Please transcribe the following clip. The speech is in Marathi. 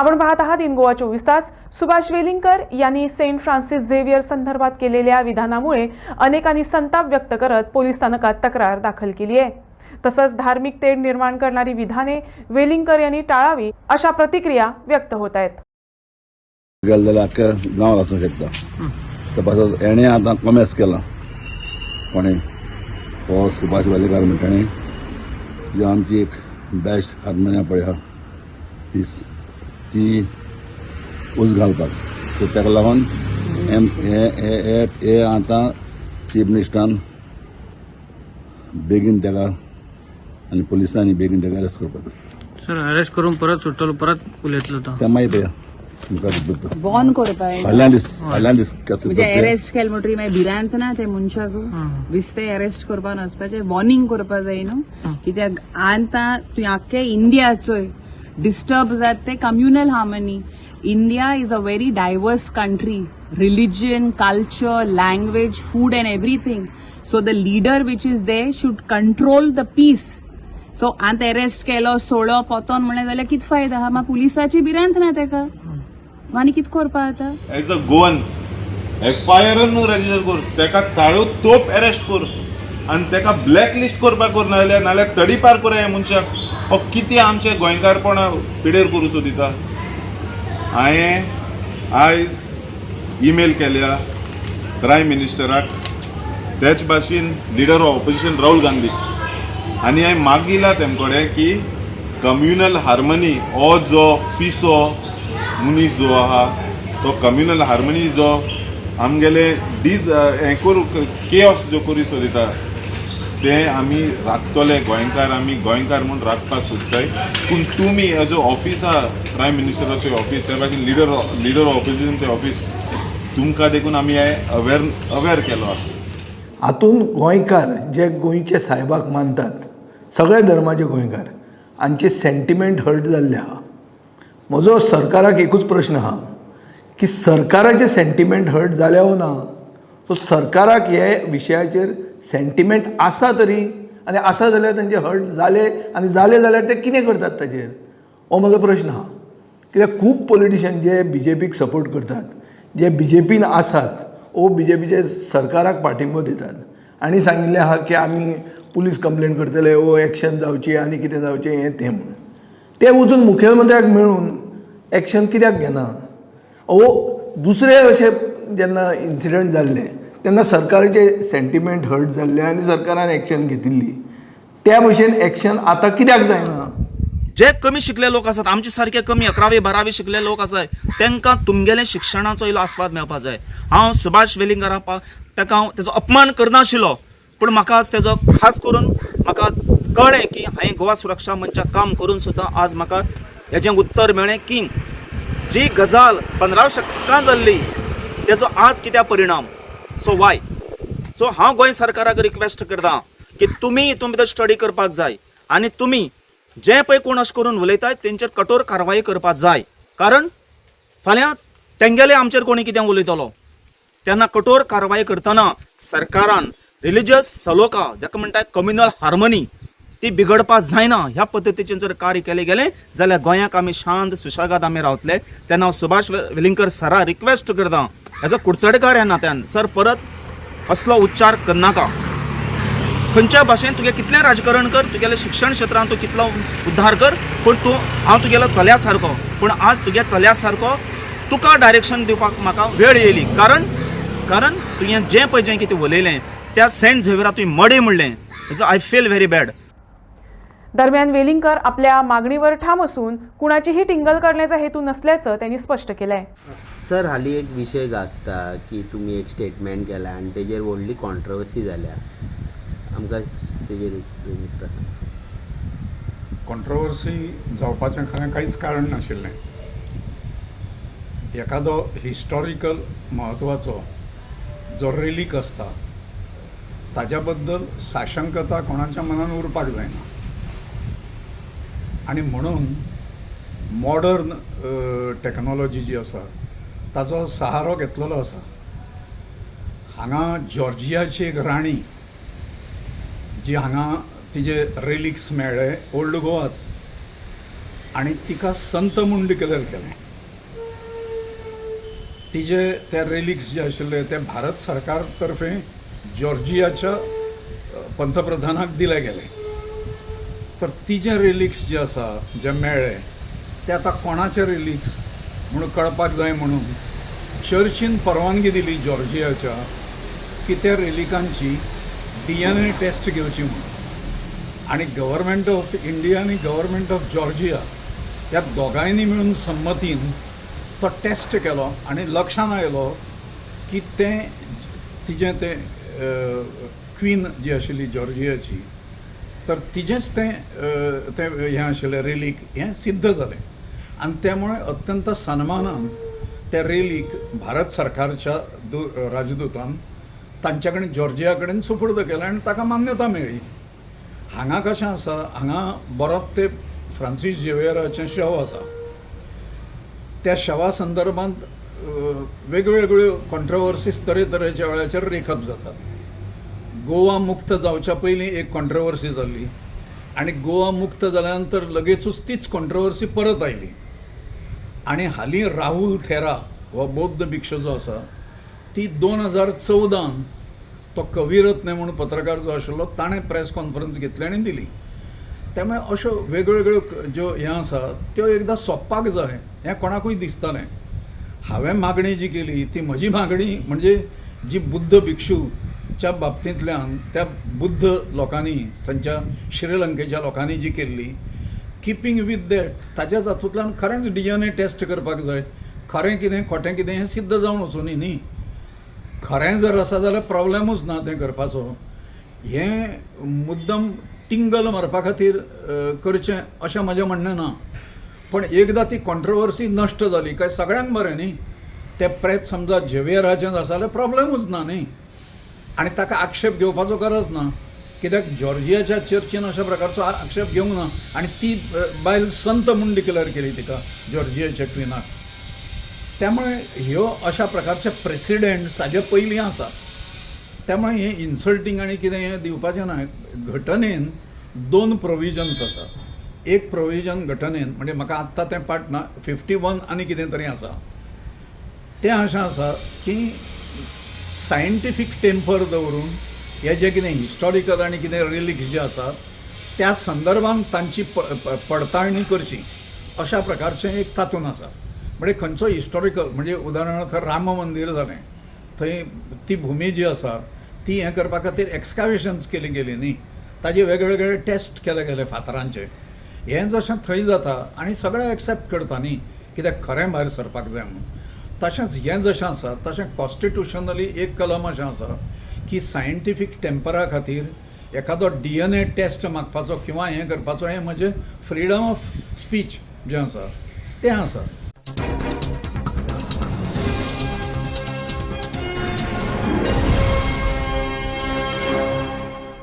आपण पाहत आहात इन गोवा चोवीस तास. सुभाष वेलिंगकर यांनी सेंट फ्रान्सिस झेवियर संदर्भात केलेल्या विधानामुळे अनेकांनी संताप व्यक्त करत पोलीस स्थानकात तक्रार दाखल केली आहे. तसंच धार्मिक तेढ निर्माण करणारी विधाने वेलिंगकर यांनी टाळावी अशा प्रतिक्रिया व्यक्त होत आहेत. शकता हेणें आतां कोणें? हो सुभाष वेलेकार म्हणटाणी जी आमची एक बेस्ट हार्मोनिया पळय ती ती उज घालपाक सो ताका लागून एम हे आतां चीफ मिनिस्टरान बेगीन ताका आनी पुलिसांनी बेगीन ताका अरेस्ट करपाक सर अरेस्ट करून परत सुट्टलो परत उलयतलो तो तें मागीर दिसता बॉन करपाक म्हणजे. अरेस्ट केले म्हणटरी मागीर भिरांत ना ते मनशाक बिस्ते अरेस्ट करपाक नसपाचें वॉर्निंग करपाक जाय न्हू कित्याक आतां तुवें आख्खे इंडियाचोय डिस्टर्ब जात ते communal harmony India is a very diverse country religion culture language food and everything so the leader which is they should control the peace so आतां अरेस्ट केलो सोडो पोतोन म्हणलें जाल्यार कितें फायदो? आहा मागीर पुलिसाची भिरांत ना तेका आनी कित करपा जाता as a Goan F I R न्हू रजिस्टर कर. तेका ताळू तोप अरेस्ट कर. आनी तेका ब्लॅकलिस्ट करपाक कर नाजाल्यार नाल्यार तडीपार कर ह्या मनशाक. हो कितें आमचे गोंयकारपणा पिडेर करूं सोदिता हांवें आयज ईमेल केल्या प्रायम मिनिस्टराक. तेच भाशेन leader of opposition Rahul Gandhi. आनी हांवें मागिला तेमकोडे की कम्युनल हार्मनी हो जो पिसो मनीस जो आहा तो कम्युनल हार्मनी जो आमगेले डीज हें करूं केओस जो करूं सोदिता ते आमी राखतले गोंयकार आमी गोंयकार म्हूण राखपाक सोदताय पूण तुमी एज अ ऑफिस आहा प्रायम मिनिस्टराचें ऑफिस त्या भाशेन लिडर लिडर ऑपोजिशनचे ऑफिस तुमकां देखून आमी हें अवेर अवेर केलो आहा हातूंत गोंयकार जे गोंयचे सायबाक मानतात सगळे धर्माचे गोंयकार हांचे सेंटिमेंट हर्ट जाल्ले आहा म्हजो सरकाराक एकूच प्रश्न आहा की सरकाराचे सेंटिमेंट हर्ट जाले ना सो सरकाराक हे विशयाचेर सेंटिमेंट आसा तरी आनी आसा जाल्यार तांचे हर्ट जाले आनी जाले जाल्यार ते कितें करतात ताचेर हो म्हजो प्रश्न आहा कित्याक खूब पॉलिटिशियन जे बी जे पीक सपोर्ट करतात जे बी जे पीन आसात ओ बी जे पीचे सरकाराक पाठिंबो दितात. आनी सांगिल्लें आहा की आमी पुलीस कंप्लेन करतले ओ एक्शन जावची आनी कितें जावचें हें तें म्हणून. ते वचून मुखेलमंत्र्याक मेळून एक्शन कित्याक घेना ओ दुसरे अशे जेन्ना इन्सिडंट जाल्ले तेन्ना सरकारचे सेंटिमेंट हर्ट जाल्ले आनी सरकारान एक्शन घेतिल्ली त्या भशेन एक्शन आतां कित्याक जायना जे कमी शिकले लोक आसात आमचे सारखे कमी अकरावी बारावी शिकले लोक आसात तांकां तुमगेले शिक्षणाचो इल्लो आस्वाद मेळपाक जाय. हांव सुभाष वेलिंगरा ताका हांव तेजो अपमान करनाशिल्लो पूण म्हाका आज तेजो खास करून म्हाका कळ्ळें की हांवें गोवा सुरक्षा मंचाक काम करून सुद्दां आज म्हाका हेजें उत्तर मेळ्ळें की जी गजाल पंदरा शतकां जाल्ली तेजो आज कित्याक परिणाम? सो वाय सो हांव गोंय सरकाराक रिक्वेस्ट करतां की तुमी हितून भितर स्टडी करपाक जाय आनी तुमी जे पळय कोण अशें करून उलयतात तेंचेर कठोर कारवाई करपाक जाय. कारण फाल्यां तेंगेले आमचेर कोणी कितें उलयतलो? तेन्ना कठोर कारवाई करतना सरकारान रिलिजियस सलोका जाका म्हणटात कम्युनल हार्मनी ती बिगडपा जायना. ह्या पद्दतीचें जर कार्य केलें गेलें जाल्यार गोंयाक आमी शांत सुशेगाद आमी रावतले. तेन्ना हांव सुभाष वेलिंगकर सरा रिक्वेस्ट करता. एज अ कुडचडेकार ह्या नात्यान सर परत असलो उच्चार करनाका खंयच्या भाशेन तुगे कितलें राजकारण कर तुगेल्या शिक्षण क्षेत्रांत तूं कितलो उद्धार कर पूण तूं हांव तुगेलो चल्या सारको पूण आज तुगे चल्या सारको तुका डायरेक्शन दिवपाक म्हाका वेळ येयली. कारण कारण तुवें जें पळय जें कितें उलयलें त्या सेंट झेवियरा तुवें मडे म्हणलें. आय फील व्हेरी बॅड दरम्यान वेलिंगकर आपल्या मागणीवर ठाम असून कुणाचीही टिंगल करण्याचा हेतू नसल्याचं त्यांनी स्पष्ट केलंय. सर हालीं एक विशय गाजता की तुमी एक स्टेटमेंट केला आनी तेजेर व्हडली कॉन्ट्रवर्सी जाल्या आमकां तेजेर कॉन्ट्रवर्सी जावपाचें खरें कांयच कारण नाशिल्लें एखादो हिस्टॉरिकल म्हत्वाचो जो रेलीक आसता ताज्या बद्दल साशंकता कोणाच्या मनान उरपाक जायना आनी म्हणून मॉडर्न टॅक्नोलॉजी जी आसा ताचो सहारो घेतलेलो आसा हांगा जॉर्जियाची एक राणी जी हांगा तिजे रेलिक्स मेळ्ळे ओल्ड गोवाच. आनी तिका संत म्हूण डिक्लेअर केलें तिजे ते रेलिक्स जे आशिल्ले ते भारत सरकार तर्फे जॉर्जियाच्या पंतप्रधानाक दिले गेले. तर तिचे रिलिक्स जे आसा जे मेळ्ळे ते आतां कोणाचे रिलिक्स म्हणून कळपाक जाय म्हणून चर्चीन परवानगी दिली जॉर्जियाच्या की त्या रिलिकांची डी एन ए टेस्ट घेवची म्हणून. आणि गव्हर्मेंट ऑफ इंडिया आणि गव्हर्मेंट ऑफ जॉर्जिया ह्या दोगांयनी मिळून संमतीन तो टेस्ट केलो आणि लक्षान आयलो की ते तिजें तें क्वीन जी आशिल्ली जॉर्जियाची तर तिजेंच तें तें हें आशिल्लें रेलीक हें सिद्ध जालें आनी त्यामुळे अत्यंत सन्मानान ते रेलीक भारत सरकारच्या दू राजदूतान तांच्या कडेन जॉर्जिया कडेन सुपूर्द केलें आनी ताका मान्यता मेळ्ळी हांगा कशें आसा? हांगा बरोच ते फ्रांसीस झेवियराचें शव आसा. त्या शवा संदर्भांत वेगवेगळ्यो कॉन्ट्रवर्सीस तरेतरेच्या वेळाचेर रेखप जातात. गोवा मुक्त जावच्या पयलीं एक कॉन्ट्रवर्सी जाल्ली आनी गोवा मुक्त जाल्या नंतर लगेचूच तीच कॉन्ट्रवर्सी परत आयली आनी हालीं राहुल थेरा हो बौद्ध भिक्षू जो आसा ती दोन हजार चवदान तो कविरत्न म्हणून पत्रकार जो आशिल्लो ताणें प्रेस कॉन्फरन्स घेतली आनी दिली. त्यामुळे अश्यो वेगवेगळ्यो ज्यो हें आसा त्यो एकदां सोंपपाक जाय हें कोणाकूय दिसतालें हांवें मागणी जी केली ती म्हजी मागणी म्हणजे जी बुद्ध च्या बाबतींतल्यान त्या बुद्ध लोकांनी तांच्या श्रीलंकेच्या लोकांनी जी केल्ली किपींग वीथ दॅट ताच्या जातूंतल्यान खरेंच डी एन ए टेस्ट करपाक जाय. खरें कितें खोटें कितें हें सिद्ध जावन वचूं न्ही न्ही. खरें जर आसा जाल्यार प्रॉब्लेमूच ना तें करपाचो. हें मुद्दम टिंगल मारपा खातीर करचें अशें म्हजें म्हणणें ना. पण एकदां ती कॉन्ट्रवर्सी नश्ट जाली काय सगळ्यांक बरें न्ही. तें प्रेत समजा झेवियराचें आसा जाल्यार प्रॉब्लेमूच ना न्ही. आनी ताका आक्षेप घेवपाचो गरज ना. कित्याक जॉर्जियाच्या चर्चीन अशा प्रकारचो आक्षेप घेवंक ना. आनी ती बायल संत म्हूण डिक्लेअर केली तिका जॉर्जियाच्या क्विनाक. त्यामुळे ह्यो अशा प्रकारचे प्रेसिडेंट्स हाजे पयलीं आसा. त्यामुळे हें इन्सल्टींग आनी कितें हें दिवपाचें ना घटनेन दोन प्रोविजन्स आसा. एक प्रोविजन घटनेन म्हणजे म्हाका आत्तां तें पाटना फिफ्टी वन आनी कितें तरी आसा. तें अशें आसा की सायंटिफीक टेम्पर दवरून हे जे कितें हिस्टॉरिकल आनी कितें रिलीक जे आसात त्या संदर्भान तांची पडताळणी करची. अशा प्रकारचें एक तातूंत आसा म्हणजे खंयचो हिस्टॉरिकल म्हणजे उदाहरणार्थ राम मंदीर जालें थंय ती भुमी जी आसा ती हें करपा खातीर एक्सकावेशन्स केली गेली न्ही ताजे वेगवेगळे टेस्ट केले गेले फातरांचे. हें जशें थंय जाता आनी सगळें एक्सेप्ट करता न्ही कित्याक खरें भायर सरपाक जाय म्हणून. तशेंच हें जशें आसा तशें कॉन्स्टिट्युशनली एक कलम अशें आसा की सायंटिफीक टेम्परा खातीर एखादो डी एन ए टेस्ट मागपाचो किंवा हें करपाचो हें म्हजें फ्रिडम ऑफ स्पीच जें आसा तें आसा